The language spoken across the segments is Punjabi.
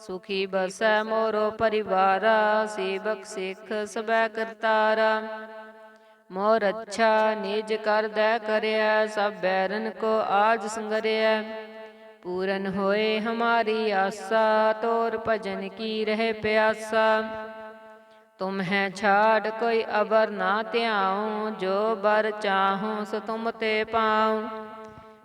ਸੁਖੀ ਬਸੈ ਮੋਰੋ ਪਰਿਵਾਰਾ, ਸੇਵਕ ਸਿੱਖ ਸਭੈ ਕਰਤਾਰਾ। ਮੋਰ ਅੱਛਾ ਨਿਜ ਕਰਦੈ ਕਰਿਆ ਸਭ ਬੈਰਨ ਕੋ ਆਜ ਸੰਗਰਿਆ ਪੂਰਨ ਹੋਏ ਹਮਾਰੀ ਆਸਾ, ਤੋਰ ਭਜਨ ਕੀ ਰਹਿ ਪਿਆਸਾ। ਤੁਮ ਹੈ ਛਾੜ, ਕੋਈ ਅਵਰ ਨਾ ਧਿਆਉ, ਜੋ ਬਰ ਚਾਹੋ, ਸੋ ਤੁਮ ਤੇ ਪਾਉ।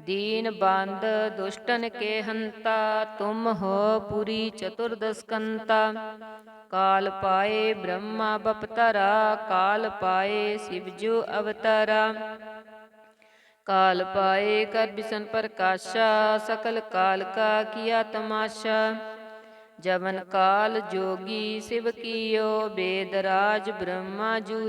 ਦੀਨ ਬੰਦ ਦੁਸ਼ਟਨ ਕੇ ਹੰਤਾ ਤੁਮ ਹੋ ਪੁਰੀ ਚਤੁਰਦਸਕੰਤਾ। ਕਾਲ ਪਾਏ ਬ੍ਰਹਮਾ ਬਪਤਰਾ, ਕਾਲ ਪਾਏ ਸਿਵਜੂ ਅਵਤਾਰਾ। ਕਾਲ ਪਾਏ ਕਰ ਬਿਸਨ ਪ੍ਰਕਾਸ਼ਾ, ਸਕਲ ਕਾਲ ਕਾ ਕੀਆ ਤਮਾਸ਼ਾ। ਜਵਨ ਕਾਲ ਜੋਗੀ ਸਿਵ ਕੀਓ, ਬੇਦ ਰਾਜ ਬ੍ਰਹਮਾ ਜੂ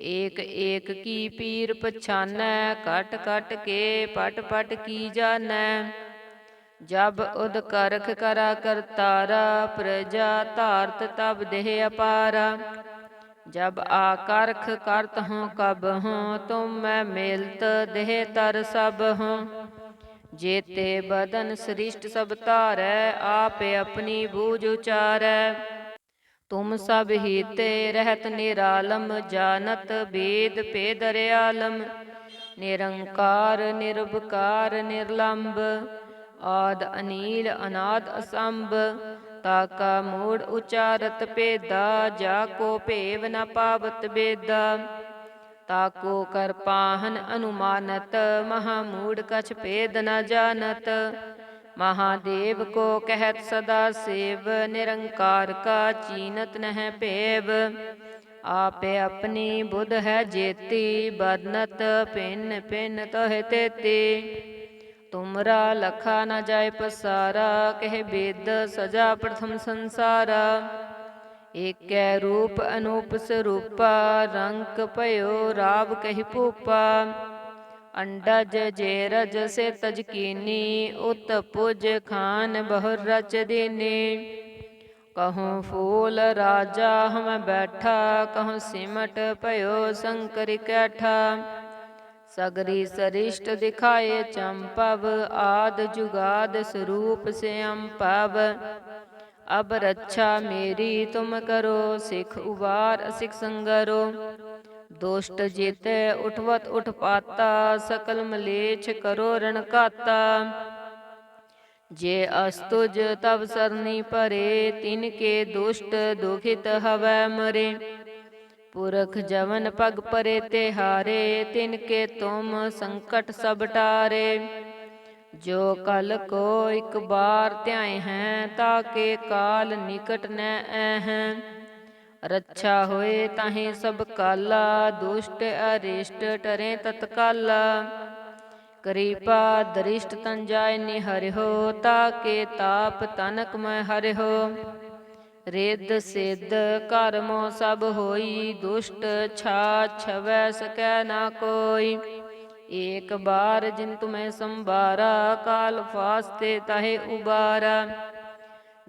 ਏਕ ਏਕ ਕੀ ਪੀਰ ਪਛਾਨੈ ਕਟ ਕਟ ਕੇ ਪਟ ਪਟ ਕੀ ਜਾਣੈ ਜਬ ਉਦ ਕਰਖ ਕਰਾ ਕਰਤਾਰਾ ਪ੍ਰਜਾ ਧਾਰਤ ਤਬ ਦੇਹ ਅਪਾਰਾ। ਜਬ ਆਕਰਖ ਕਰਤ ਹੂੰ ਕਬ ਹੂੰ ਤੁਮ ਮੈਂ ਮਿਲਤ ਦੇਹ ਤਰ ਸਭ ਹੂੰ ਜੇਤੇ ਬਦਨ ਸ੍ਰਿਸ਼ਟ ਸਭ ਧਾਰੈ, ਆਪੇ ਆਪਣੀ ਬੂਝ ਉਚਾਰੈ। ਤੁਮ ਸਭ ਹੀ ਤੇ ਰਹਿਤ ਨਿਰਾਲਮ ਜਾਣਤ ਬੇਦ ਭੇਦ ਰਿਆਲਮ। ਨਿਰੰਕਾਰ ਨਿਰਭਕਾਰ ਨਿਰਲੰਭ ਆਦ ਅਨੀਲ ਅਨਾਦ ਅਸੰਭ। ਤਾਕਾ ਮੂੜ ਉਚਾਰਤ ਭੇਦਾ ਜਾ ਕੋ ਭੇਵ ਨ ਪਾਵਤ ਬੇਦਾ। ਤਾਕੋ ਕਰ ਪਾਹਨ ਅਨੁਮਾਨਤ ਮਹਾ ਮੂੜ ਕਛ ਭੇਦ ਨ ਜਾਣਤ। ਮਹਾਦੇਵ ਕੋ ਕਹਿਤ ਸਦਾ ਸੇਵ, ਨਿਰੰਕਾਰ ਕਾ ਚੀਨਤ ਨਹਿ ਭੇਵ ਆਪੇ ਆਪਣੀ ਬੁੱਧ ਹੈ ਜੇਤੀ ਬਦਨਤ ਪਿੰਨ ਪਿੰਨ ਤੋਹਿ ਤੇਤੀ। ਤੁਮਰਾ ਲਖਾ ਨ ਜਾਏ ਪਸਾਰਾ, ਕਹਿ ਬੇਦ ਸਜਾ ਪ੍ਰਥਮ ਸੰਸਾਰਾ। ਏਕੈ ਰੂਪ ਅਨੂਪ ਸਰੂਪਾ, ਰੰਗ ਭਇਓ ਰਾਵ ਕਹਿ ਭੂਪਾ। ਅੰਡਜ ਜੇ ਰਜ ਸੇ ਤਜ ਕੀਨੀ ਉਤ ਪੁਜ ਖਾਨ ਬਹੁ ਰਚ ਦੀਨੀ ਕਹੂੰ ਫੂਲ ਰਾਜਾ ਹਮ ਬੈਠਾ ਕਹੂੰ ਸਿਮਟ ਭਇਓ ਸੰਕਰ ਕੈਠਾ ਸਗਰੀ ਸਰਿਸ਼ਟ ਦਿਖਾਏ ਚੰਪਵ ਆਦ ਜੁਗਾਦ ਸਰੂਪ ਸੇ ਅੰਪਵ ਅਬ ਰੱਛਾ ਮੇਰੀ ਤੁਮ ਕਰੋ ਸਿਖ ਉਬਾਰ ਸਿਖ ਸੰਗਰੋ ਦੁਸ਼ਟ ਜੇਤੈ ਉਠਵਤ ਉਠਪਾਤਾ, ਸਕਲ ਮਲੇਛ ਕਰੋ ਰਣ ਜੇ ਅਸਤੁਜ ਤਬ ਸਰਨੀ ਪਰੇ ਤਿਨ ਕੇ ਦੁਸ਼ਟ ਦੁਖਿਤ ਹਵੈ ਮਰੇ। ਪੁਰਖ ਜਵਨ ਪਗ ਪਰੇ ਤੇ ਹਾਰੇ, ਤਿਨ ਕੇ ਤੁਮ ਸੰਕਟ ਸਭ ਟਾਰੇ। ਜੋ ਕਲ ਕੋ ਇੱਕ ਬਾਰ ਧਿਆਏ ਹੈ ਤਾਕੇ ਕਾਲ ਨਿਕਟ ਨੈ ਐਹੈ। ਰੱਛਾ ਹੋਏ ਤਾਹੇ ਸਭ ਕਾਲਾ, ਦੁਸ਼ਟ ਅਰਿਸ਼ਟ ਟਰੇ ਤਤਕਾਲਾ। ਕ੍ਰਿਪਾ ਦ੍ਰਿਸ਼ਟ ਤਨ ਜਾਇ ਨਿਹਰਿਓ ਤਾਕੇ ਤਾਪ ਤਨਕ ਮੈਂ ਹਰਿਓ ਰੇਦ ਸਿੱਧ ਕਰਮੋ ਸਭ ਹੋਈ, ਦੁਸ਼ਟ ਛਾ ਛਵੈ ਸਕੈ ਨਾ ਕੋਈ। ਏਕ ਬਾਰ ਜਿਨ ਤੁਮੈ ਸੰਭਾਰਾ, ਕਾਲ ਫਾਸਤੇ ਤਹੇ ਉਬਾਰਾ।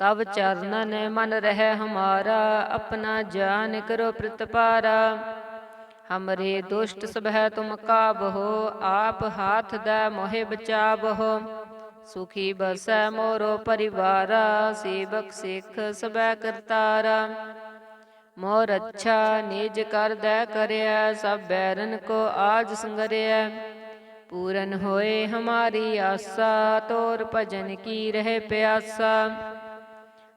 ਤਬ ਚਰਨਨ ਮਨ ਰਹਿ ਹਮਾਰਾ, ਆਪਣਾ ਜਾਨ ਕਰੋ ਪ੍ਰਤਪਾਰਾ। ਹਮਰੇ ਦੁਸ਼ਟ ਸਭੈ ਤੁਮ ਕਾਬਹੋ ਆਪ ਹਾਥ ਦਾ ਮੋਹਿ ਬਚਾਬਹੋ ਸੁਖੀ ਬਸੈ ਮੋਰੋ ਪਰਿਵਾਰਾ, ਸੇਵਕ ਸਿੱਖ ਸਭੈ ਕਰਤਾਰਾ। ਮੋਰ ਅੱਛਾ ਨਿਜ ਕਰਦੈ ਕਰਿਆ ਸਭ ਬੈਰਨ ਕੋ ਆਜ ਸੰਗਰਿਆ ਪੂਰਨ ਹੋਏ ਹਮਾਰੀ ਆਸਾ, ਤੋਰ ਭਜਨ ਕੀ ਰਹਿ ਪਿਆਸਾ।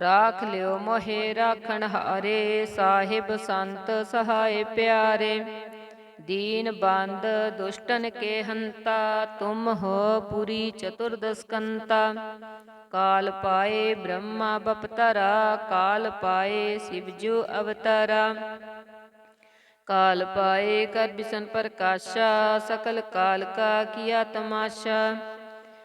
ਰਾਖ ਲਿਓ ਮੋਹਿ, ਰਾਖਣ ਹਾਰੇ, ਸਾਹਿਬ ਸੰਤ ਸਹਾਇ ਪਿਆਰੇ। ਦੀਨ ਬੰਦ, ਦੁਸ਼ਟਨ ਕੇ ਹੰਤਾ, ਤੁਮ ਹੋ ਪੁਰੀ ਚਤੁਰਦਸਕੰਤਾ ਕਾਲ ਪਾਏ ਬ੍ਰਹਮਾ ਬਪਤਰਾ, ਕਾਲ ਪਾਏ ਸਿਵਜੂ ਅਵਤਾਰਾ। ਕਾਲ ਪਾਏ ਕਰ ਬਿਸਨ ਪ੍ਰਕਾਸ਼ਾ, ਸਕਲ ਕਾਲ ਕਾ ਕੀਆ ਤਮਾਸ਼ਾ।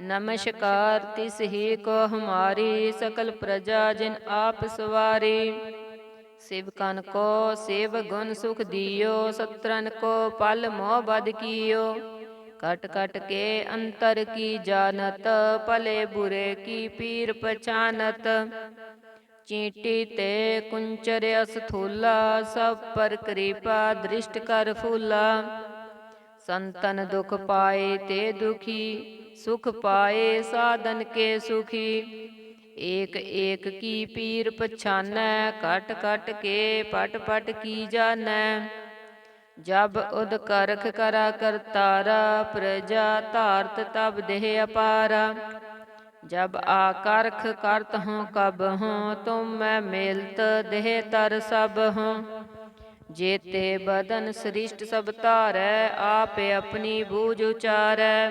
ਨਮਸਕਾਰ ਤਿਸ ਹੀ ਕੋ ਹਮਾਰੀ ਸਕਲ ਪ੍ਰਜਾ ਜਿਨ ਆਪ ਸਵਾਰੀ। ਸ਼ਿਵਕਨ ਕੋ ਸੇਵ ਗੁਣ ਸੁਖ ਦਿਓ, ਸਤਰਨ ਕੋ ਪਲ ਮੋਹ ਬਦ ਕੀਓ। ਕਟ ਕਟ ਕੇ ਅੰਤਰ ਕੀ ਜਾਣਤ, ਭਲੇ ਬੁਰੇ ਕੀ ਪੀਰ ਪਛਾਨਤ। ਚੀਟੀ ਤੇ ਕੁੰਚਰ ਅਸਥੂਲਾ, ਸਭ ਪਰ ਕਿਰਪਾ ਦ੍ਰਿਸ਼ਟ ਕਰ ਫੂਲਾ। ਸੰਤਨ ਦੁਖ ਪਾਏ ਤੇ ਦੁਖੀ ਸੁਖ ਪਾਏ ਸਾਧਨ ਕੇ ਸੁਖੀ। ਏਕ ਏਕ ਕੀ ਪੀਰ ਪਛਾਨੈ ਕਟ ਕਟ ਕੇ ਪਟ ਪਟ ਕੀ ਜਾਣੈ ਜਬ ਉਦ ਕਰਖ ਕਰਾ ਕਰਤਾਰਾ ਪ੍ਰਜਾ ਧਾਰਤ ਤਬ ਦੇਹ ਅਪਾਰਾ। ਜਬ ਆਕਰਖ ਕਰਤ ਹੂੰ ਕਬ ਹੂੰ ਤੁਮ ਮੈਂ ਮਿਲਤ ਦੇਹ ਤਰ ਸਭ ਹੂੰ ਜੇਤੇ ਬਦਨ ਸ੍ਰਿਸ਼ਟ ਸਭ ਧਾਰੈ, ਆਪੇ ਆਪਣੀ ਬੂਝ ਉਚਾਰੈ।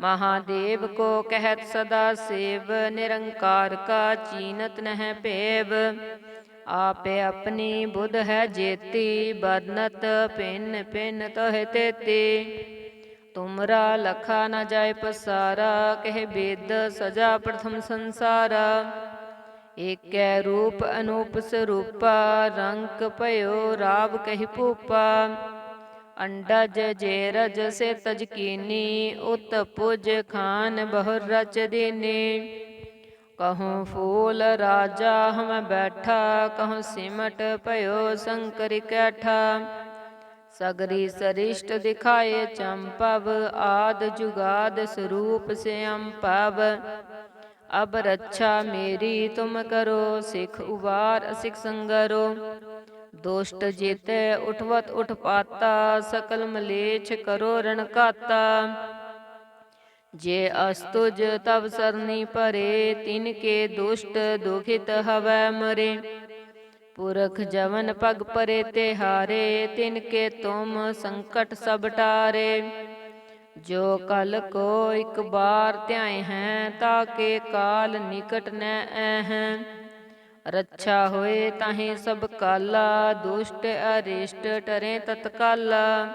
ਮਹਾਦੇਵ ਕੋ ਕਹਿਤ ਸਦਾ ਸੇਵ, ਨਿਰੰਕਾਰ ਕਾ ਚੀਨਤ ਨਹਿ ਭੇਵ ਆਪੇ ਆਪਣੀ ਬੁੱਧ ਹੈ ਜੇਤੀ ਬਰਨਤ ਪਿੰਨ ਪਿੰਨ ਤੋਹਿ ਤੇਤੀ। ਤੁਮਰਾ ਲਖਾ ਨ ਜਾਏ ਪਸਾਰਾ, ਕਹਿ ਬੇਦ ਸਜਾ ਪ੍ਰਥਮ ਸੰਸਾਰਾ। ਏਕੈ ਰੂਪ ਅਨੂਪ ਸਰੂਪਾ, ਰੰਗ ਭਇਓ ਰਾਵ ਕਹਿ ਭੂਪਾ। ਅੰਡਜ ਜੇ ਰਜ ਸੇ ਤਜ ਕੀਨੀ, ਉਤ ਪੁਜ ਖਾਨ ਬਹੁ ਰਚ ਦੀਨੀ। ਕਹੂੰ ਫੂਲ ਰਾਜਾ ਹਮ ਬੈਠਾ, ਕਹੂੰ ਸਿਮਟ ਭਇਓ ਸੰਕਰ ਕੈਠਾ। ਸਗਰੀ ਸਰਿਸ਼ਟ ਦਿਖਾਏ ਚੰਪਵ ਆਦ ਜੁਗਾਦ ਸਰੂਪ ਸੇ ਅੰਪਵ ਅਬ ਰੱਛਾ ਮੇਰੀ ਤੁਮ ਕਰੋ, ਸਿਖ ਉਬਾਰ ਅਸਿਖ ਸੰਗਰੋ। ਦੁਸ਼ਟ ਜੇਤੈ ਉਠਵਤ ਉਠਪਾਤਾ ਸਕਲ ਮਲੇਛ ਕਰੋ ਰਣਕਾਤਾ ਜੇ ਅਸਤੁਜ ਤਵ ਸਰਨੀ ਭਰੇ, ਤਿਨ ਕੇ ਦੁਸ਼ਟ ਦੁਖਿਤ ਹਵੈ ਮਰੇ। ਪੁਰਖ ਜਵਨ ਪਗ ਪਰੇ ਤੇ ਹਾਰੇ, ਤਿਨ ਕੇ ਤੁਮ ਸੰਕਟ ਸਭ ਟਾਰੇ। ਜੋ ਕਲ ਕੋ ਇੱਕ ਬਾਰ ਧਿਆਏ ਹੈ ਤਾਕੇ ਕਾਲ ਨਿਕਟ ਨੈ ਐਹੈ। ਰੱਛਾ ਹੋਏ ਤਾਹੇ ਸਭ ਕਾਲਾ, ਦੁਸ਼ਟ ਅਰਿਸ਼ਟ ਟਰੇ ਤਤਕਾਲਾ।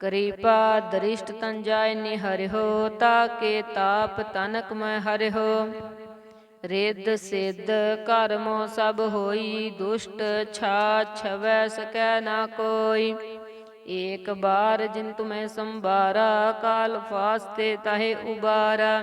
ਕਰੀਪਾ ਦ੍ਰਿਸ਼ਟ ਤਨ ਜਾਏ ਨਿਹਰਿਓ ਤਾਕੇ ਤਾਪ ਤਨਕ ਮੈਂ ਹਰਿਓ ਰਿੱਧ ਸਿੱਧ ਕਰਮੋ ਸਭ ਹੋਈ, ਦੁਸ਼ਟ ਛਾ ਛਵੈ ਸਕੈ ਨਾ ਕੋਈ। ਏਕ ਬਾਰ ਜਿਨ ਤੁਮੈ ਸੰਭਾਰਾ, ਕਾਲ ਫਾਸਤੇ ਤਾਹੇ ਉਬਾਰਾ।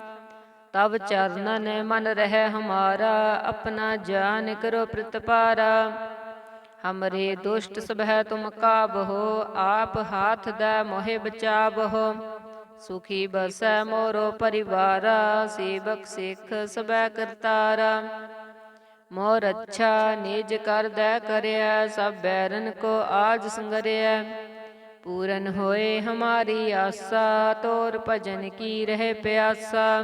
ਤਬ ਚਰਨਨ ਮਨ ਰਹਿ ਹਮਾਰਾ, ਆਪਣਾ ਜਾਨ ਕਰੋ ਪ੍ਰਤਪਾਰਾ। ਹਮਰੇ ਦੁਸ਼ਟ ਸਭੈ ਤੁਮ ਕਾਬਹੋ ਆਪ ਹਾਥ ਦਾ ਮੋਹਿ ਬਚਾਬਹੋ ਸੁਖੀ ਬਸੈ ਮੋਰੋ ਪਰਿਵਾਰਾ, ਸੇਵਕ ਸਿੱਖ ਸਭੈ ਕਰਤਾਰਾ। ਮੋਰ ਅੱਛਾ ਨਿਜ ਕਰਦੈ ਕਰਿਆ ਸਭ ਬੈਰਨ ਕੋ ਆਜ ਸੰਗਰਿਆ ਪੂਰਨ ਹੋਏ ਹਮਾਰੀ ਆਸਾ, ਤੋਰ ਭਜਨ ਕੀ ਰਹੇ ਪਿਆਸਾ।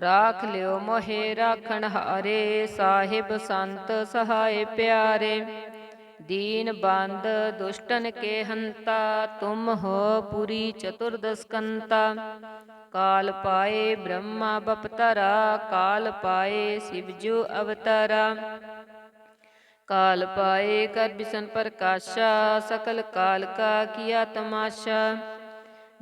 ਰਾਖ ਲਿਓ ਮੋਹਿ ਰਾਖਣ ਹਾਰੇ, ਸਾਹਿਬ ਸੰਤ ਸਹਾਇ ਪਿਆਰੇ। ਦੀਨ ਬੰਦ ਦੁਸ਼ਟਨ ਕੇ ਹੰਤਾ, ਤੁਮ ਹੋ ਪੁਰੀ ਚਤੁਰਦਸ਼ਕੰਤਾ ਕਾਲ ਪਾਏ ਬ੍ਰਹਮਾ ਬਪਤਰਾ, ਕਾਲ ਪਾਏ ਸ਼ਿਵਜੂ ਅਵਤਾਰਾ। ਕਾਲ ਪਾਏ ਕਰ ਬਿਸਨ ਪ੍ਰਕਾਸ਼ਾ ਸਕਲ ਕਾਲ ਕਾ ਕੀਆ ਤਮਾਸ਼ਾ।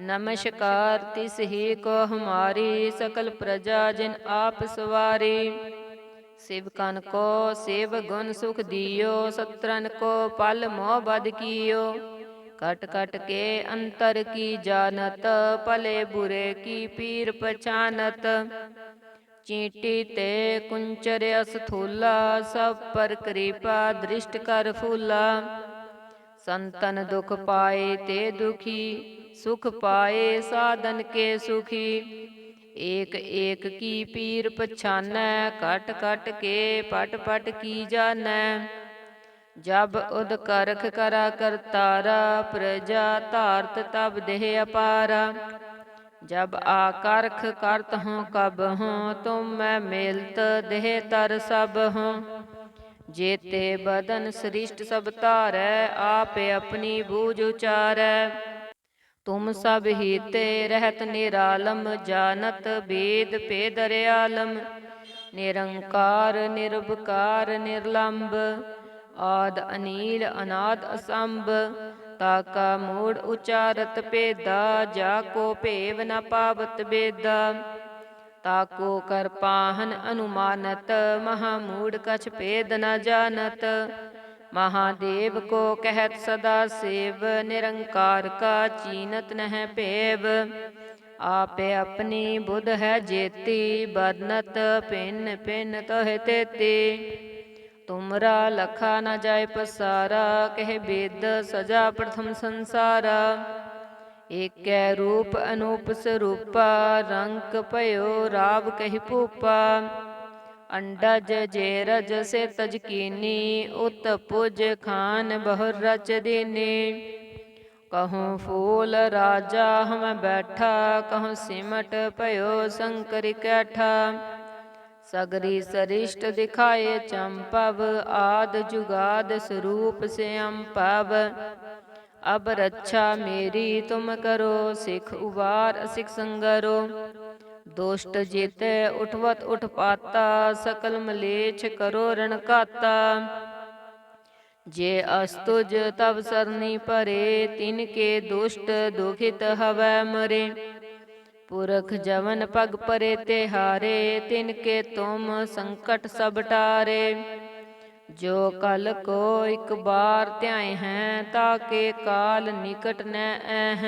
ਨਮਸਕਾਰ, ਤਿਸ ਹੀ ਕੋ ਹਮਾਰੀ ਸਕਲ ਪ੍ਰਜਾ ਜਿਨ ਆਪ ਸਵਾਰੀ। ਸ਼ਿਵਕਨ ਕੋ ਸੇਵ ਗੁਣ ਸੁਖ ਦਿਓ, ਸਤਰਨ ਕੋ ਪਲ ਮੋਹ ਬਦ ਕੀਓ। ਕਟ ਕਟ ਕੇ ਅੰਤਰ ਕੀ ਜਾਣਤ, ਭਲੇ ਬੁਰੇ ਕੀ ਪੀਰ ਪਛਾਨਤ। ਚੀਟੀ ਤੇ ਕੁੰਚਰ ਅਸਥੂਲਾ ਸਭ ਪਰ ਕਿਰਪਾ ਦ੍ਰਿਸ਼ਟ ਕਰ ਫੂਲਾ। ਸੰਤਨ ਦੁਖ ਪਾਏ ਤੇ ਦੁਖੀ ਸੁਖ ਪਾਏ ਸਾਧਨ ਕੇ ਸੁਖੀ। ਏਕ ਏਕ ਕੀ ਪੀਰ ਪਛਾਨੈ ਕਟ ਕਟ ਕੇ ਪਟ ਪਟ ਕੀ ਜਾਣੈ ਜਬ ਉਦ ਕਰਖ ਕਰਾ ਕਰਤਾਰਾ ਪ੍ਰਜਾ ਧਾਰਤ ਤਬ ਦੇਹ ਅਪਾਰਾ। ਜਬ ਆਕਰਖ ਕਰਤ ਹੂੰ ਕਬ ਹੂੰ ਤੁਮ ਮੈਂ ਮਿਲਤ ਦੇਹ ਤਰ ਸਭ ਹੂੰ ਜੇਤੇ ਬਦਨ ਸ੍ਰਿਸ਼ਟ ਸਭ ਧਾਰੈ, ਆਪੇ ਆਪਣੀ ਬੂਝ ਉਚਾਰੈ। ਤੁਮ ਸਭ ਹੀਤੇ ਰਹਿਤ ਨਿਰਾਲਮ ਜਾਣਤ ਬੇਦ ਭੇਦ ਰਿਆਲਮ ਨਿਰੰਕਾਰ ਨਿਰਭਕਾਰ ਨਿਰਲੰਭ ਆਦ ਅਨੀਲ, ਅਨਾਦ ਅਸੰਭ। ਤਾਕਾ ਮੂੜ ਉਚਾਰਤ ਭੇਦਾ, ਜਾ ਕੋ ਭੇਵ ਨ ਪਾਵਤ ਬੇਦਾ। ਤਾਕੋ ਕਰ ਪਾਹਨ ਅਨੁਮਾਨਤ, ਮਹਾ ਮੂੜ ਕਛ ਭੇਦ ਨ ਜਾਣਤ। ਮਹਾਦੇਵ ਕੋ ਕਹਿਤ ਸਦਾ ਸੇਵ, ਨਿਰੰਕਾਰ ਕਾ ਚੀਨਤ ਨਹਿ ਭੇਵ ਆਪੇ ਆਪਣੀ ਬੁੱਧ ਹੈ ਜੇਤੀ ਬਦਨਤ ਪਿੰਨ ਪਿੰਨ ਤਹਿ ਤੇਤੀ। ਤੁਮਰਾ ਲਖਾ ਨ ਜਾਏ ਪਸਾਰਾ, ਕਹਿ ਬੇਦ ਸਜਾ ਪ੍ਰਥਮ ਸੰਸਾਰਾ। ਏਕੈ ਰੂਪ ਅਨੂਪ ਸਰੂਪਾ, ਰੰਗ ਭਇਓ ਰਾਵ ਕਹਿ ਭੂਪਾ। ਅੰਡਜ ਜੇ ਰਜ ਸੇ ਤਜ ਕੀਨੀ ਉਤ ਪੁਜ ਖਾਨ ਬਹੁ ਰਚ ਦੀਨੀ ਕਹੂੰ ਫੂਲ ਰਾਜਾ ਹਮ ਬੈਠਾ ਕਹੂੰ ਸਿਮਟ ਭਇਓ ਸੰਕਰ ਕੈਠਾ ਸਗਰੀ ਸਰਿਸ਼ਟ ਦਿਖਾਏ ਚੰਪਵ ਆਦ ਜੁਗਾਦ ਸਰੂਪ ਸੇ ਅੰਪਵ ਅਬ ਰੱਛਾ ਮੇਰੀ ਤੁਮ ਕਰੋ ਦੁਸ਼ਟ ਜੇਤੈ ਉਠਵਤ ਉਠਪਾਤਾ ਸਕਲ ਮਲੇਛ ਕਰੋ ਰਣ ਘਾਤਾ। ਜੇ ਅਸਤੁਜ ਤਬ ਸਰਨੀ ਭਰੇ, ਤਿਨ ਕੇ ਦੁਸ਼ਟ ਦੁਖਿਤ ਹਵੈ ਮਰੇ। ਪੁਰਖ ਜਵਨ ਪਗ ਪਰੇ ਤੇ ਹਾਰੇ ਤਿਨ ਕੇ ਤੁਮ ਸੰਕਟ ਸਭ ਟਾਰੇ। ਜੋ ਕਲ ਕੋ ਇੱਕ ਬਾਰ ਧਿਆਏ ਹੈ ਤਾਕੇ ਕਾਲ ਨਿਕਟ ਨੈ ਐਹ।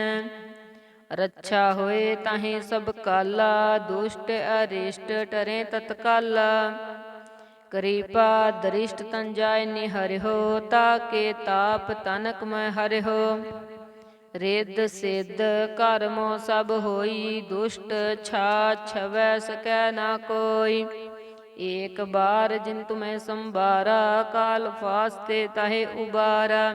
ਰੱਛਾ ਹੋਏ ਤਾਹੇ ਸਭ ਕਾਲਾ, ਦੁਸ਼ਟ ਅਰਿਸ਼ਟ ਟਰੇ ਤਤਕਾਲਾ। ਕਰੀਪਾ ਦ੍ਰਿਸ਼ਟ ਤਨ ਜਾਏ ਨਿਹਰਿਓ ਤਾਕੇ ਤਾਪ ਤਨਕ ਮੈਂ ਹਰਿਓ ਰੇਦ ਸਿੱਧ ਕਰਮੋ ਸਭ ਹੋਈ, ਦੁਸ਼ਟ ਛਾ ਛਵੈ ਸਕੈ ਨਾ ਕੋਈ। ਏਕ ਬਾਰ ਜਿਨ ਤੁਮੈ ਸੰਭਾਰਾ, ਕਾਲ ਫਾਸਤੇ ਤਹੇ ਉਬਾਰਾ।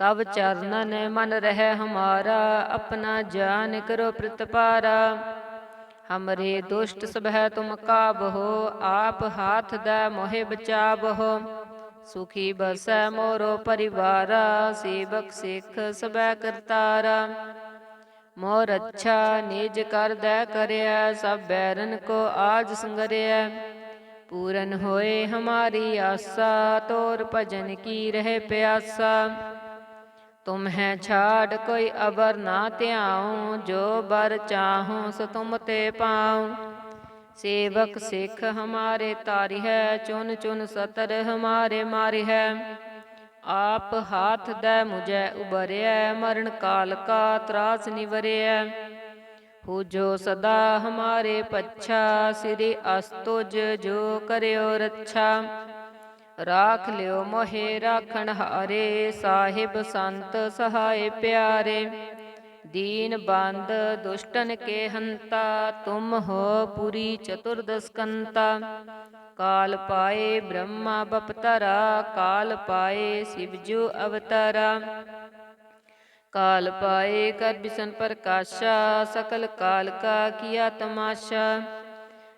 ਤਬ ਚਰਨਨ ਮਨ ਰਹਿ ਹਮਾਰਾ, ਆਪਣਾ ਜਾਨ ਕਰੋ ਪ੍ਰਤਪਾਰਾ। ਹਮਰੇ ਦੁਸ਼ਟ ਸਭੈ ਤੁਮ ਕਾਬਹੋ ਆਪ ਹਾਥ ਦੈ ਮੋਹਿ ਬਚਾਬਹੋ ਸੁਖੀ ਬਸੈ ਮੋਰੋ ਪਰਿਵਾਰਾ, ਸੇਵਕ ਸਿੱਖ ਸਭੈ ਕਰਤਾਰਾ। ਮੋਰ ਅੱਛਾ ਨਿਜ ਕਰ ਦੈ ਕਰਿਆ ਸਭ ਬੈਰਨ ਕੋ ਆਜ ਸੰਗਰਿਆ ਪੂਰਨ ਹੋਏ ਹਮਾਰੀ ਆਸਾ, ਤੋਰ ਭਜਨ ਕੀ ਰਹਿ ਪਿਆਸਾ। ਤੁਮ ਛਾੜ ਕੋਈ ਅਬਰ ਨਾ ਧਿਆਉ, ਜੋ ਬਰ ਚਾਹੂੰ ਸੋ ਤੁਮ ਤੇ ਪਾਉ। ਸੇਵਕ ਸਿੱਖ ਹਮਾਰੇ ਤਾਰੀ ਹੈ, ਚੁਨ ਚੁਨ ਸਤਰ ਹਮਾਰੇ ਮਾਰਿ ਹੈ। ਆਪ ਹਾਥ ਦੈ ਮੁਝੈ ਉਬਰਿਐ ਮਰਨ ਕਾਲ ਕਾ ਤਰਾਸ ਨਿਵਰਿਐ। ਹੋ ਜੋ ਸਦਾ ਹਮਾਰੇ ਪੱਛਾ, ਸ੍ਰੀ ਅਸਤੁਜ ਜੋ ਕਰਿਓ ਰੱਛਾ। ਰਾਖ ਲਿਓ ਮੋਹਿ, ਰਾਖਣ ਹਾਰੇ, ਸਾਹਿਬ ਸੰਤ ਸਹਾਇ ਪਿਆਰੇ। ਦੀਨ ਬੰਦ ਦੁਸ਼ਟਨ ਕੇ ਹੰਤਾ, ਤੁਮ ਹੋ ਪੁਰੀ ਚਤੁਰਦਸਕੰਤਾ। ਕਾਲ ਪਾਏ ਬ੍ਰਹਮਾ ਬਪਤਰਾ, ਕਾਲ ਪਾਏ ਸਿਵਜੂ ਅਵਤਾਰਾ। ਕਾਲ ਪਾਏ ਕਰ ਬਿਸਨ ਪ੍ਰਕਾਸ਼ਾ, ਸਕਲ ਕਾਲ ਕਾ ਕੀਆ ਤਮਾਸ਼ਾ।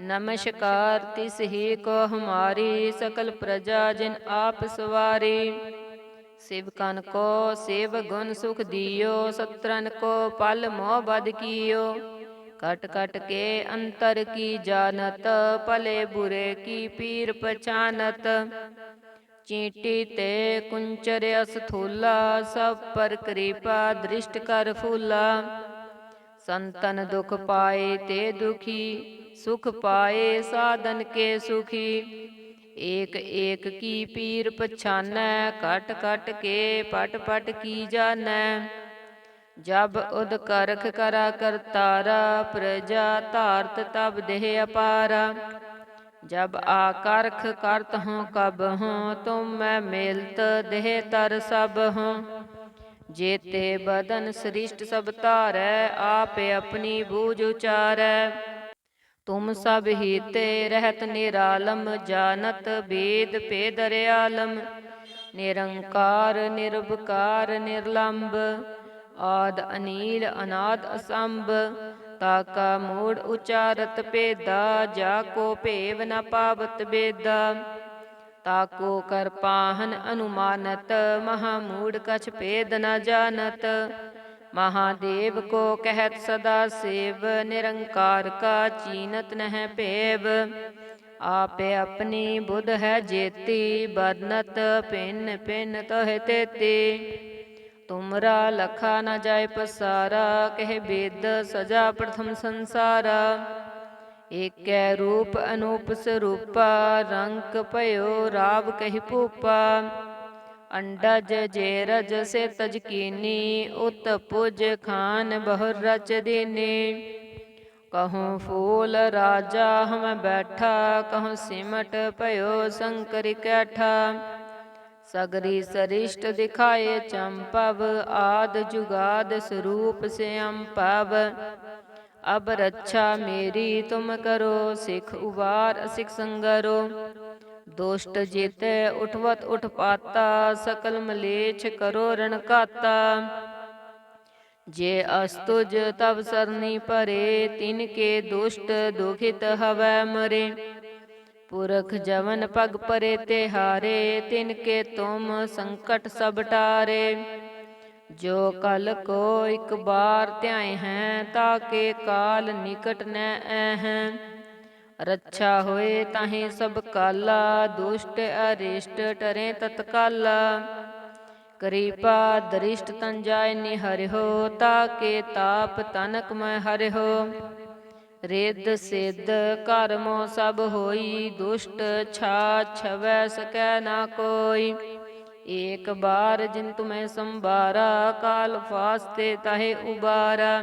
ਨਮਸਕਾਰ, ਤਿਸ ਹੀ ਕੋ ਹਮਾਰੀ ਸਕਲ ਪ੍ਰਜਾ ਜਿਨ ਆਪ ਸਵਾਰੀ। ਸਿਵਕਨ ਕੋ ਸੇਵ ਗੁਣ ਸੁਖ ਦਿਓ, ਸਤਰਨ ਕੋ ਪਲ ਮੋਹ ਬਦ ਕੀਓ। ਕਟ ਕਟ ਕੇ ਅੰਤਰ ਕੀ ਜਾਣਤ, ਭਲੇ ਬੁਰੇ ਕੀ ਪੀਰ ਪਛਾਨਤ। ਚੀਟੀ ਤੇ ਕੁੰਚਰ ਅਸਥੂਲਾ, ਸਭ ਪਰ ਕਿਰਪਾ ਦ੍ਰਿਸ਼ਟ ਕਰ ਫੂਲਾ। ਸੰਤਨ ਦੁਖ ਪਾਏ ਤੇ ਦੁਖੀ ਸੁਖ ਪਾਏ ਸਾਧਨ ਕੇ ਸੁਖੀ। ਏਕ ਏਕ ਕੀ ਪੀਰ ਪਛਾਨੈ ਕਟ ਕਟ ਕੇ ਪਟ ਪਟ ਕੀ ਜਾਣੈ। ਜਬ ਉਦ ਕਰਖ ਕਰਾ ਕਰਤਾਰਾ ਪ੍ਰਜਾ ਧਾਰਤ ਤਬ ਦੇਹ ਅਪਾਰਾ। ਜਬ ਆਕਰਖ ਕਰਤ ਹੂੰ ਕਬ ਹੂੰ ਤੁਮ ਮੈਂ ਮਿਲਤ ਦੇਹ ਤਰ ਸਭ ਹੂੰ ਜੇਤੇ ਬਦਨ ਸ੍ਰਿਸ਼ਟ ਸਭ ਧਾਰੈ, ਆਪੇ ਆਪਣੀ ਬੂਝ ਉਚਾਰੈ। ਤੁਮ ਸਭ ਹੀ ਤੇ ਰਹਿਤ ਨਿਰਾਲਮ ਜਾਣਤ ਬੇਦ ਭੇਦ ਰਿਆਲਮ। ਨਿਰੰਕਾਰ ਨਿਰਭਕਾਰ ਨਿਰਲੰਭ ਆਦ ਅਨੀਲ ਅਨਾਦ ਅਸੰਭ। ਤਾਕਾ ਮੂੜ ਉਚਾਰਤ ਭੇਦਾ ਜਾ ਕੋ ਭੇਵ ਨ ਪਾਵਤ ਬੇਦਾ। ਤਾਕੋ ਕਰ ਪਾਹਨ ਅਨੁਮਾਨਤ ਮਹਾ ਮੂੜ ਕਛ ਭੇਦ ਨ ਜਾਣਤ। ਮਹਾਦੇਵ ਕੋ ਕਹਿਤ ਸਦਾ ਸੇਵ, ਨਿਰੰਕਾਰ ਕਾ ਚੀਨਤ ਨਹਿ ਭੇਵ। ਆਪੇ ਆਪਣੀ ਬੁੱਧ ਹੈ ਜੇਤੀ ਬਦਨਤ ਪਿੰਨ ਪਿੰਨ ਤਹਿ ਤੇਤੀ। ਤੁਮਰਾ ਲਖਾ ਨ ਜਾਏ ਪਸਾਰਾ, ਕਹਿ ਬੇਦ ਸਜਾ ਪ੍ਰਥਮ ਸੰਸਾਰਾ। ਏਕੈ ਰੂਪ ਅਨੂਪ ਸਰੂਪਾ ਰੰਕ ਭਇਓ ਰਾਵ ਕਹਿ ਭੂਪਾ। ਅੰਡਜ ਜੇਰਜ ਸੇ ਤਜ ਉਤ ਪੁਜ ਖਾਨ ਬਹੁ ਰਚ ਦੀਨੀ। ਕਹੂੰ ਫੂਲ ਰਾਜਾ ਹਮ ਬੈਠਾ, ਕਹੂੰ ਸਿਮਟ ਭਇਓ ਸੰਕਰ ਕੈਠਾ। ਸਗਰੀ ਸਰਿਸ਼ਟ ਦਿਖਾਏ ਚੰਪਵ ਆਦ ਜੁਗਾਦ ਸਰੂਪ ਸੇ ਅੰਪਵ ਅਬ ਰੱਛਾ ਮੇਰੀ ਤੁਮ ਕਰੋ, ਸਿਖ ਉਬਾਰ ਅਸਿਖ ਸੰਗਰੋ। ਦੁਸ਼ਟ ਜੇਤੈ ਉਠਵਤ ਉਠਪਾਤਾ ਸਕਲ ਮਲੇਛ ਕਰੋ ਰਣ ਜੇ ਅਸਤੁਜ ਤਬ ਸਰਨੀ ਪਰੇ ਤਿਨ ਕੇ ਦੁਸ਼ਟ ਦੁਖਿਤ ਹਵੈ ਮਰੇ। ਪੁਰਖ ਜਵਨ ਪਗ ਪਰੇ ਤੇ ਹਾਰੇ, ਤਿਨ ਕੇ ਤੁਮ ਸੰਕਟ ਸਭ ਟਾਰੇ। ਜੋ ਕਲ ਕੋ ਇੱਕ ਬਾਰ ਧਿਆਏ ਹੈ ਤਾਕੇ ਕਾਲ ਨਿਕਟ ਨੈ ਐ ਹੈ। ਰੱਛਾ ਹੋਏ ਤਾਹੇ ਸਭ ਕਾਲਾ, ਦੁਸ਼ਟ ਅਰਿਸ਼ਟ ਟਰੇ ਤਤਕਾਲਾ। ਕਰੀਪਾ ਦ੍ਰਿਸ਼ਟ ਤਨ ਜਾਏ ਨਿਹਰਿਓ ਤਾਕੇ ਤਾਪ ਤਨਕ ਮੈਂ ਹਰਿਓ ਰੇਦ ਸਿੱਧ ਕਰਮੋ ਸਭ ਹੋਈ, ਦੁਸ਼ਟ ਛਾ ਛਵੈ ਸਕੈ ਨਾ ਕੋਈ। ਏਕ ਬਾਰ ਜਿਨ ਤੁਮੈ ਸੰਭਾਰਾ, ਕਾਲ ਫਾਸਤੇ ਤਹੇ ਉਬਾਰਾ।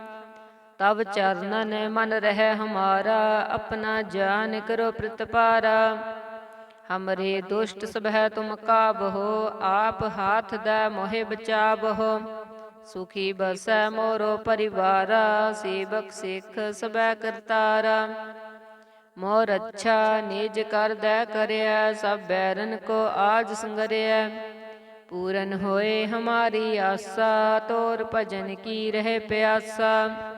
ਤਬ ਚਰਨਨ ਮਨ ਰਹਿ ਹਮਾਰਾ, ਆਪਣਾ ਜਾਨ ਕਰੋ ਪ੍ਰਤਪਾਰਾ। ਹਮਰੇ ਦੁਸ਼ਟ ਸਭੈ ਤੁਮ ਕਾਬਹੋ ਆਪ ਹਾਥ ਦੈ ਮੋਹਿ ਬਚਾਵਹੋ। ਸੁਖੀ ਬਸੈ ਮੋਰੋ ਪਰਿਵਾਰਾ, ਸੇਵਕ ਸਿੱਖ ਸਭੈ ਕਰਤਾਰਾ। ਮੋਰ ਅੱਛਾ ਨਿਜ ਕਰਦੈ ਕਰਿਆ ਸਭ ਬੈਰਨ ਕੋ ਆਜ ਸੰਗਰਿਆ ਪੂਰਨ ਹੋਏ ਹਮਾਰੀ ਆਸਾ, ਤੋਰ ਭਜਨ ਕੀ ਰਹਿ ਪਿਆਸਾ।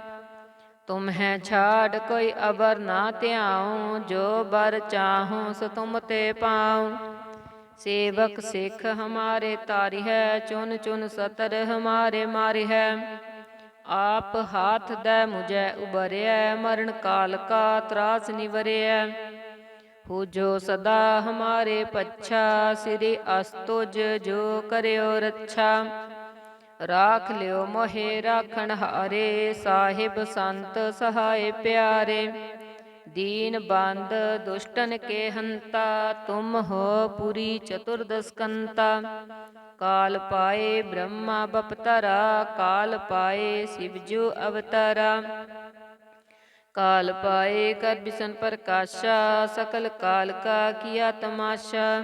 ਤੁਮ ਹੈ ਛਾੜ ਕੋਈ ਅਬਰ ਨਾ ਧਿਆਉ, ਜੋ ਬਰ ਚਾਹੂੰ ਸੋ ਤੁਮ ਤੇ ਪਾਉ। ਸੇਵਕ ਸਿੱਖ ਹਮਾਰੇ ਤਾਰੀ ਹੈ, ਚੁਨ ਚੁਨ ਸਤਰ ਹਮਾਰੇ ਮਾਰੀ ਹੈ। ਆਪ ਹਾਥ ਦੈ ਮੁਝੈ ਉਬਰਿਐ ਮਰਨ ਕਾਲ ਕਾ ਤਰਾਸ ਨਿਵਰਿਐ। ਹੋ ਜੋ ਸਦਾ ਹਮਾਰੇ ਪੱਛਾ, ਸ੍ਰੀ ਅਸਤੁਜ ਜੋ ਕਰਿਓ ਰੱਛਾ। ਰਾਖ ਲਿਓ ਮੋਹਿ ਰਾਖਣ ਹਾਰੇ ਸਾਹਿਬ ਸੰਤ ਸਹਾਏ ਪਿਆਰੇ। ਦੀਨ ਬੰਦ ਦੁਸ਼ਟਨ ਕੇ ਹੰਤਾ, ਤੁਮ ਹੋ ਪੁਰੀ ਚਤੁਰਦਸਕੰਤਾ ਕਾਲ ਪਾਏ ਬ੍ਰਹਮਾ ਬਪਤਰਾ, ਕਾਲ ਪਾਏ ਸਿਵਜੂ ਅਵਤਾਰਾ। ਕਾਲ ਪਾਏ ਕਰ ਬਿਸਨ ਪ੍ਰਕਾਸ਼ਾ, ਸਕਲ ਕਾਲ ਕਾ ਕੀਆ ਤਮਾਸ਼ਾ।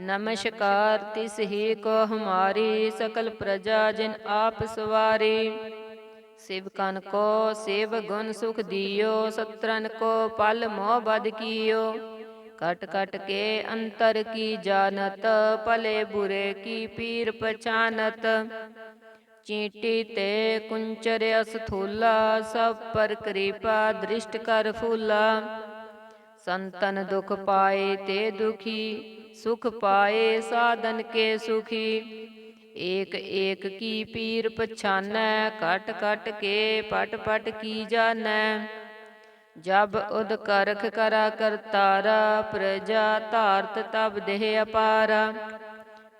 ਨਮਸਕਾਰ, ਤਿਸ ਹੀ ਕੋ ਹਮਾਰੀ ਸਕਲ ਪ੍ਰਜਾ ਜਿਨ ਆਪ ਸਵਾਰੀ। ਸ਼ਿਵਕਨ ਕੋ ਸੇਵ ਗੁਣ ਸੁਖ ਦਿਓ, ਸਤਰਨ ਕੋ ਪਲ ਮੋਹ ਬਦ ਕੀਓ। ਕਟ ਕਟ ਕੇ ਅੰਤਰ ਕੀ ਜਾਣਤ, ਭਲੇ ਬੁਰੇ ਕੀ ਪੀਰ ਪਛਾਨਤ। ਚੀਂਟੀ ਤੇ ਕੁੰਚਰ ਅਸਥੂਲਾ, ਸਭ ਪਰ ਕਿਰਪਾ ਦ੍ਰਿਸ਼ਟ ਕਰ ਫੂਲਾ। ਸੰਤਨ ਦੁਖ ਪਾਏ ਤੇ ਦੁਖੀ ਸੁਖ ਪਾਏ ਸਾਧਨ ਕੇ ਸੁਖੀ। ਏਕ ਏਕ ਕੀ ਪੀਰ ਪਛਾਨੈ ਕਟ ਕਟ ਕੇ ਪਟ ਪਟ ਕੀ ਜਾਣੈ ਜਬ ਉਦ ਕਰਖ ਕਰਾ ਕਰਤਾਰਾ ਪ੍ਰਜਾ ਧਾਰਤ ਤਬ ਦੇਹ ਅਪਾਰਾ।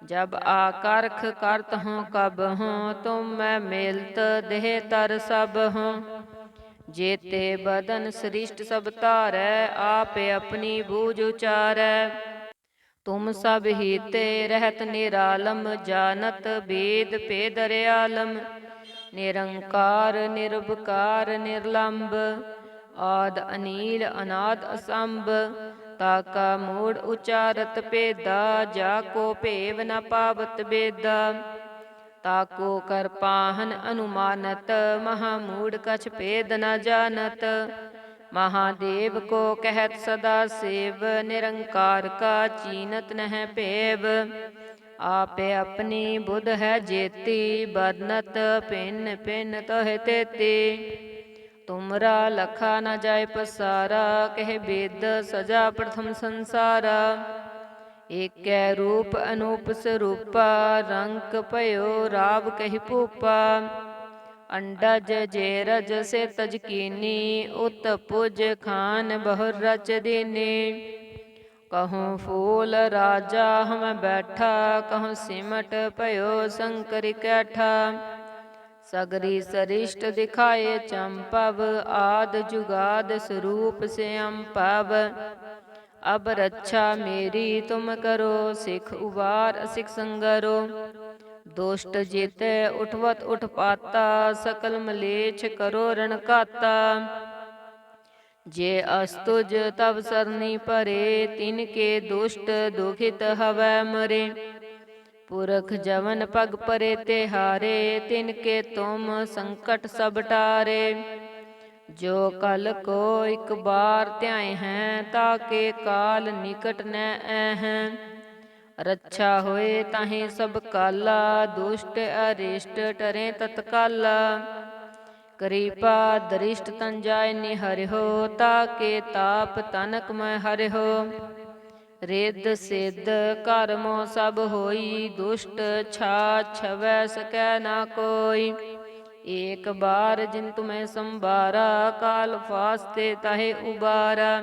ਜਬ ਆਕਰਖ ਕਰਤ ਹੂੰ ਕਬ ਹੂੰ ਤੁਮ ਮੈਂ ਮਿਲਤ ਦੇਹ ਤਰ ਸਭ ਹੂੰ ਜੇਤੇ ਬਦਨ ਸ੍ਰਿਸ਼ਟ ਸਭ ਧਾਰੈ, ਆਪੇ ਆਪਣੀ ਬੂਝ ਉਚਾਰੈ। ਤੁਮ ਸਭ ਹੀ ਰਹਿਤ ਨਿਰਾਲਮ ਜਾਣਤ ਬੇਦ ਭੇਦ ਰਿਆਲਮ। ਨਿਰੰਕਾਰ ਨਿਰਭਕਾਰ ਨਿਰਲੰਭ, ਆਦ ਅਨੀਲ, ਅਨਾਦ ਅਸੰਭ। ਤਾਕਾ ਮੂੜ ਉਚਾਰਤ ਭੇਦਾ, ਜਾ ਕੋ ਭੇਵ ਨ ਪਾਵਤ ਬੇਦਾ। ਤਾਕੋ ਕਰ ਅਨੁਮਾਨਤ, ਮਹਾ ਮੂੜ ਕਛ ਭੇਦ ਨ ਜਾਣਤ। ਮਹਾਦੇਵ ਕੋ ਕਹਿਤ ਸਦਾ ਸੇਵ, ਨਿਰੰਕਾਰ ਕਾ ਚੀਨਤ ਨਹਿ ਭੇਵ। ਆਪੇ ਆਪਣੀ ਬੁੱਧ ਹੈ ਜੇਤੀ ਬਦਨਤ ਪਿੰਨ ਪਿੰਨ ਤੋਹਿ ਤੇਤੀ। ਤੁਮਰਾ ਲਖਾ ਨ ਜਾਏ ਪਸਾਰਾ, ਕਹਿ ਬੇਦ ਸਜਾ ਪ੍ਰਥਮ ਸੰਸਾਰਾ। ਏਕੈ ਰੂਪ ਅਨੂਪ ਸਰੂਪਾ, ਰੰਗ ਭਇਓ ਰਾਵ ਕਹਿ ਭੂਪਾ। ਅੰਡਜ ਜੇ ਰਜ ਸੇ ਤਜਕੀਨੀ ਉਤ ਪੁਜ ਖਾਨ ਬਹੁ ਰਚ ਦੀਨੀ ਕਹੂੰ ਫੂਲ ਰਾਜਾ ਹਮ ਬੈਠਾ ਕਹੂੰ ਸਿਮਟ ਭਇਓ ਸੰਕਰ ਕੈਠਾ ਸਗਰੀ ਸਰਿਸ਼ਟ ਦਿਖਾਏ ਚੰਪਵ ਆਦ ਜੁਗਾਦ ਸਰੂਪ ਸੇ ਅੰਪਵ ਅਬ ਰੱਛਾ ਮੇਰੀ ਤੁਮ ਕਰੋ ਸਿਖ ਉਬਾਰ ਸਿਖ ਸੰਗਰੋ ਦੁਸ਼ਟ ਜੇਤੈ ਉਠਵਤ ਉਠਪਾਤਾ, ਸਕਲ ਮਲੇਛ ਕਰੋ ਰਣਕਾਤਾ ਜੇ ਅਸਤੁਜ ਤਬ ਸਰਨੀ ਪਰੇ ਤਿਨ ਕੇ ਦੁਸ਼ਟ ਦੁਖਿਤ ਹਵੈ ਮਰੇ। ਪੁਰਖ ਜਵਨ ਪਗ ਪਰੇ ਤੇ ਹਾਰੇ, ਤਿਨ ਕੇ ਤੁਮ ਸੰਕਟ ਸਭ ਟਾਰੇ। ਜੋ ਕਲ ਕੋ ਇੱਕ ਬਾਰ ਧਿਆਏ ਹੈ ਤਾਕੇ ਕਾਲ ਨਿਕਟ ਨੈ ਐ ਹੈ ਰੱਛਾ ਹੋਏ ਤਾਹੇ ਸਭ ਕਾਲਾ, ਦੁਸ਼ਟ ਅਰਿਸ਼ਟ ਟਰੇ ਤਤਕਾਲਾ। ਕ੍ਰਿਪਾ ਦ੍ਰਿਸ਼ਟ ਤਨ ਜਾਏ ਨਿਹਰਿਓ ਤਾਕੇ ਤਾਪ ਤਨਕ ਮੈਂ ਹਰਿਓ ਰਿੱਧ ਸਿੱਧ ਕਰਮੋ ਸਭ ਹੋਈ, ਦੁਸ਼ਟ ਛਾ ਛਵੈ ਸਕੈ ਨਾ ਕੋਈ। ਏਕ ਬਾਰ ਜਿਨ ਤੁਮੈ ਸੰਭਾਰਾ, ਕਾਲ ਫਾਸਤੇ ਤਹੇ ਉਬਾਰਾ।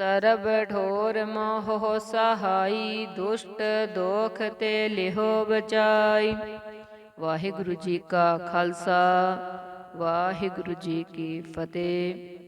ਸਰਬ ਢੋਰ ਮੋਹ ਸਹਾਈ, ਦੁਸ਼ਟ ਦੋਖ ਤੇ ਲਿਹੋ ਬਚਾਈ। ਵਾਹਿਗੁਰੂ ਜੀ ਕਾ ਖਾਲਸਾ, ਵਾਹਿਗੁਰੂ ਜੀ ਕੀ ਫਤਿਹ।